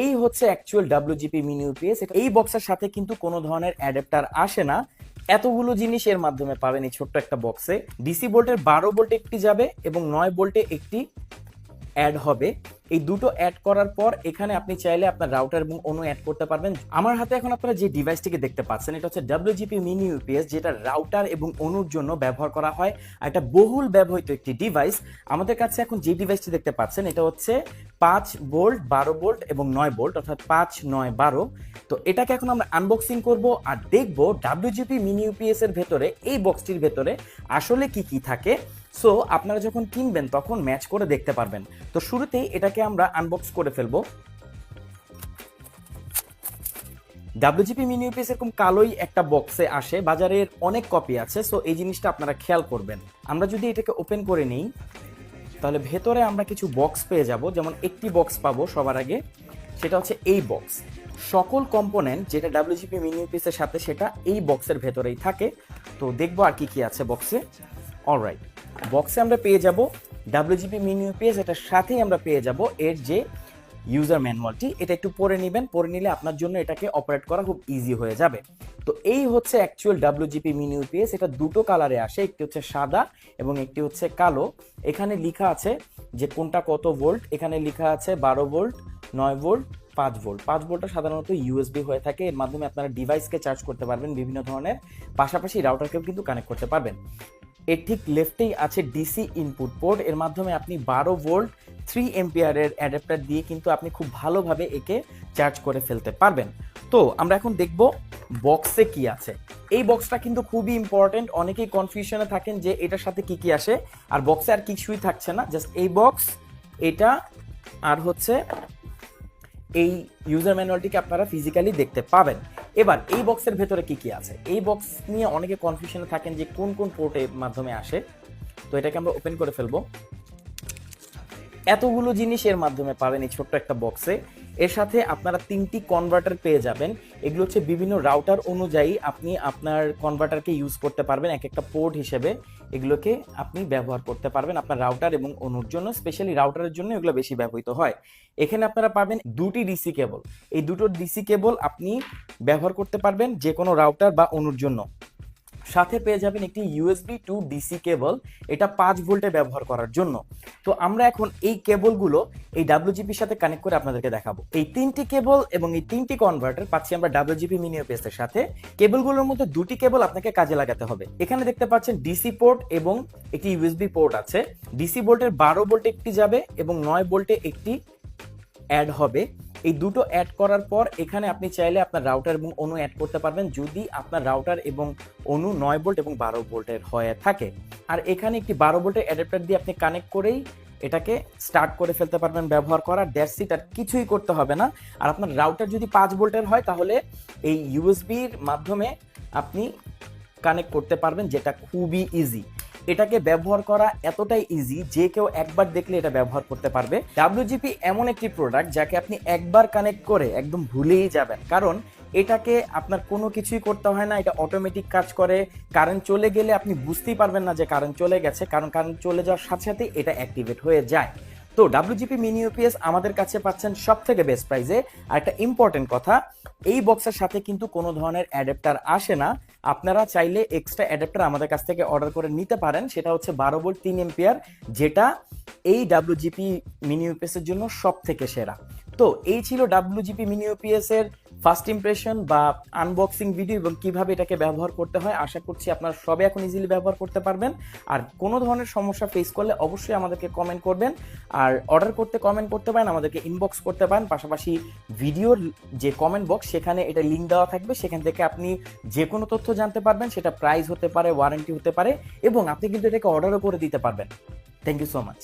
এই হচ্ছে actual WGP mini UPS এই বক্সের সাথে কিন্তু কোনো ধরনের অ্যাডাপ্টার আসে না। এতগুলো জিনিস এর মাধ্যমে পাবেন এই ছোট্ট একটা বক্সে ডিসি বোল্টের বারো বোল্টে একটি যাবে এবং নয় বোল্টে একটি অ্যাড হবে। এই দুটো অ্যাড করার পর এখানে আপনি চাইলে আপনার রাউটার এবং অনু অ্যাড করতে পারবেন। আমার হাতে এখন আপনারা যে ডিভাইসটিকে দেখতে পাচ্ছেন, এটা হচ্ছে ডাব্লিউজিপি মিনি ইউপিএস যেটা রাউটার এবং অনুর জন্য ব্যবহার করা হয়। আর এটা বহুল ব্যবহৃত একটি ডিভাইস আমাদের কাছে এখন যে ডিভাইসটি দেখতে পাচ্ছেন, এটা হচ্ছে পাঁচ বোল্ট বারো বোল্ট এবং নয় বোল্ট অর্থাৎ পাঁচ, নয়, বারো। তো এটাকে এখন আমরা আনবক্সিং করব আর দেখব ডাব্লিউজিপি মিনি ইউপিএস এর ভেতরে, এই বক্সটির ভেতরে আসলে কি কি থাকে। সো আপনারা যখন কিনবেন, তখন ম্যাচ করে দেখতে পারবেন। তো শুরুতেই এটাকে আমরা আনবক্স করে ফেলব। ডাব্লিউজিপি মিনি ইউপিএস এরকম কালোই একটা বক্সে আসে। বাজারের অনেক কপি আছে সো এই জিনিসটা আপনারা খেয়াল করবেন। আমরা যদি এটাকে ওপেন করে নিই, তাহলে ভেতরে আমরা কিছু বক্স পেয়ে যাব। যেমন একটি বক্স পাবো সবার আগে, সেটা হচ্ছে এই বক্স সকল কম্পোনেন্ট যেটা ডাব্লিউজিপি মিনি ইউপিএস এর সাথে, সেটা এই বক্সের ভেতরেই থাকে। তো দেখব আর কি কি আছে বক্সে অলরাইট বক্সে আমরা পেয়ে যাব ডাব্লিউজিপি মিনি ইউপিএস এটার সাথেই আমরা পেয়ে যাব এর যে ইউজার ম্যানুয়ালটি এটা একটু পড়ে নেবেন, পড়ে নিলে আপনার জন্য এটাকে অপারেট করা খুব ইজি হয়ে যাবে। তো এই হচ্ছে অ্যাকচুয়াল ডাব্লিউজিপি মিনি ইউপিএস এটা দুটো কালারে আসে, একটি হচ্ছে সাদা এবং একটি হচ্ছে কালো। এখানে লেখা আছে যে কোনটা কত ভোল্ট এখানে লেখা আছে বারো ভোল্ট নয় ভোল্ট পাঁচ ভোল্ট পাঁচ ভোল্টটা সাধারণত ইউএসবি হয়ে থাকে, এর মাধ্যমে আপনারা ডিভাইসকে চার্জ করতে পারবেন বিভিন্ন ধরনের। পাশাপাশি রাউটারকেও কিন্তু কানেক্ট করতে পারবেন। এর ঠিক লেফটেই আছে ডিসি ইনপুট পোর্ট এর মাধ্যমে আপনি বারো ভোল্ট থ্রি এম্পিয়ারের অ্যাডাপ্টার দিয়ে কিন্তু আপনি খুব ভালোভাবে একে চার্জ করে ফেলতে পারবেন। তো আমরা এখন দেখব বক্সে কি আছে। এই বক্সটা কিন্তু খুবই ইম্পর্টেন্ট অনেকেই কনফিউশনে থাকেন যে এটার সাথে কি কি আসে। আর বক্সে আর কিছুই থাকছে না। জাস্ট এই বক্স এটা আর হচ্ছে এই ইউজার ম্যানুয়ালটিকে আপনারা ফিজিক্যালি দেখতে পাবেন। এবার, এই বক্সের ভেতরে কি কি আছে? এই বক্স নিয়ে অনেকে কনফিউশনে থাকেন যে কোন কোন পোর্টের মাধ্যমে আসে। তো এটাকে আমরা ওপেন করে ফেলব। এতগুলো জিনিস এর মাধ্যমে পাবেন এই ছোট্ট একটা বক্সে এর সাথে আপনারা তিনটি কনভার্টার পেয়ে যাবেন। এগুলো হচ্ছে বিভিন্ন রাউটার অনুযায়ী আপনি আপনার কনভার্টারকে ইউজ করতে পারবেন, এক একটা পোর্ট হিসেবে। এগুলোকে আপনি ব্যবহার করতে পারবেন আপনার রাউটার এবং অনুর জন্য। স্পেশালি রাউটারের জন্য এগুলো বেশি ব্যবহৃত হয়। এখানে আপনারা পাবেন দুটি ডিসি কেবল এই দুটো ডিসি কেবল আপনি ব্যবহার করতে পারবেন যে কোনো রাউটার বা অনুর জন্য। সাথে পেয়ে যাবেন একটি ইউএসবি টু ডিসি কেবল এটা পাঁচ ভোল্টে ব্যবহার করার জন্য। তো আমরা এখন এই কেবলগুলো এই ডাব্লিউজিপির সাথে কানেক্ট করে আপনাদেরকে দেখাবো। এই তিনটি কেবল এবং এই তিনটি কনভার্টার পাচ্ছি আমরা ডাব্লিউজিপি মিনিও পেসের সাথে। কেবলগুলোর মধ্যে দুটি কেবল আপনাকে কাজে লাগাতে হবে। এখানে দেখতে পাচ্ছেন ডিসি পোর্ট এবং একটি ইউএসবি পোর্ট আছে। ডিসি ভোল্টের বারো ভোল্টে একটি যাবে এবং নয় ভোল্টে একটি অ্যাড হবে। এই দুটো অ্যাড করার পর এখানে আপনি চাইলে আপনার রাউটার এবং অনু অ্যাড করতে পারবেন যদি আপনার রাউটার এবং অনু নয় ভোল্ট এবং বারো ভোল্টের হয়ে থাকে। আর এখানে একটি বারো ভোল্টের অ্যাডাপ্টার দিয়ে আপনি কানেক্ট করেই এটাকে স্টার্ট করে ফেলতে পারবেন ব্যবহার করা। ড্যাশিট আর কিছুই করতে হবে না। আর আপনার রাউটার যদি পাঁচ ভোল্টের হয়, তাহলে এই ইউএসবির মাধ্যমে আপনি কানেক্ট করতে পারবেন, যেটা খুবই ইজি এটাকে ব্যবহার করা এতটাই ইজি যে কেউ একবার দেখলে এটা ব্যবহার করতে পারবে। ডাব্লিউজিপি এমন একটি প্রোডাক্ট যাকে আপনি একবার কানেক্ট করে একদম ভুলেই যাবেন। কারণ এটাকে আপনার কোনো কিছুই করতে হয় না, এটা অটোমেটিক কাজ করে। কারেন্ট চলে গেলে আপনি বুঝতেই পারবেন না যে কারেন্ট চলে গেছে, কারণ কারেন্ট চলে যাওয়ার সাথে সাথে এটা অ্যাক্টিভেট হয়ে যায়। তো ডাব্লিউজিপি মিনি ইউপিএস আমাদের কাছে পাচ্ছেন সব থেকে বেস্ট প্রাইজে আর একটা ইম্পর্টেন্ট কথা, এই বক্সের সাথে কিন্তু কোনো ধরনের অ্যাডাপ্টার আসে না। আপনারা চাইলে এক্সট্রা অ্যাডাপ্টার আমাদের কাছ থেকে অর্ডার করে নিতে পারেন। সেটা হচ্ছে বারো বোল্ট তিন এম্পিয়ার যেটা এই ডাব্লিউজিপি মিনি ইউপিএস এর জন্য সব থেকে সেরা। তো এই ছিল ডাব্লিউজিপি মিনি ইউপিএস এর ফার্স্ট ইমপ্রেশন বা আনবক্সিং ভিডিও এবং কীভাবে এটাকে ব্যবহার করতে হয়, আশা করছি আপনারা সবে এখন ইজিলি ব্যবহার করতে পারবেন। আর কোনো ধরনের সমস্যা ফেস করলে অবশ্যই আমাদেরকে কমেন্ট করবেন। আর অর্ডার করতে কমেন্ট করতে পারেন, আমাদেরকে ইনবক্স করতে পারেন। পাশাপাশি ভিডিওর যে কমেন্ট বক্স সেখানে এটা লিঙ্ক দেওয়া থাকবে। সেখান থেকে আপনি যে কোনো তথ্য জানতে পারবেন, সেটা প্রাইস হতে পারে ওয়ারেন্টি হতে পারে এবং আপনি কিন্তু এটাকে অর্ডারও করে দিতে পারবেন। Thank you so much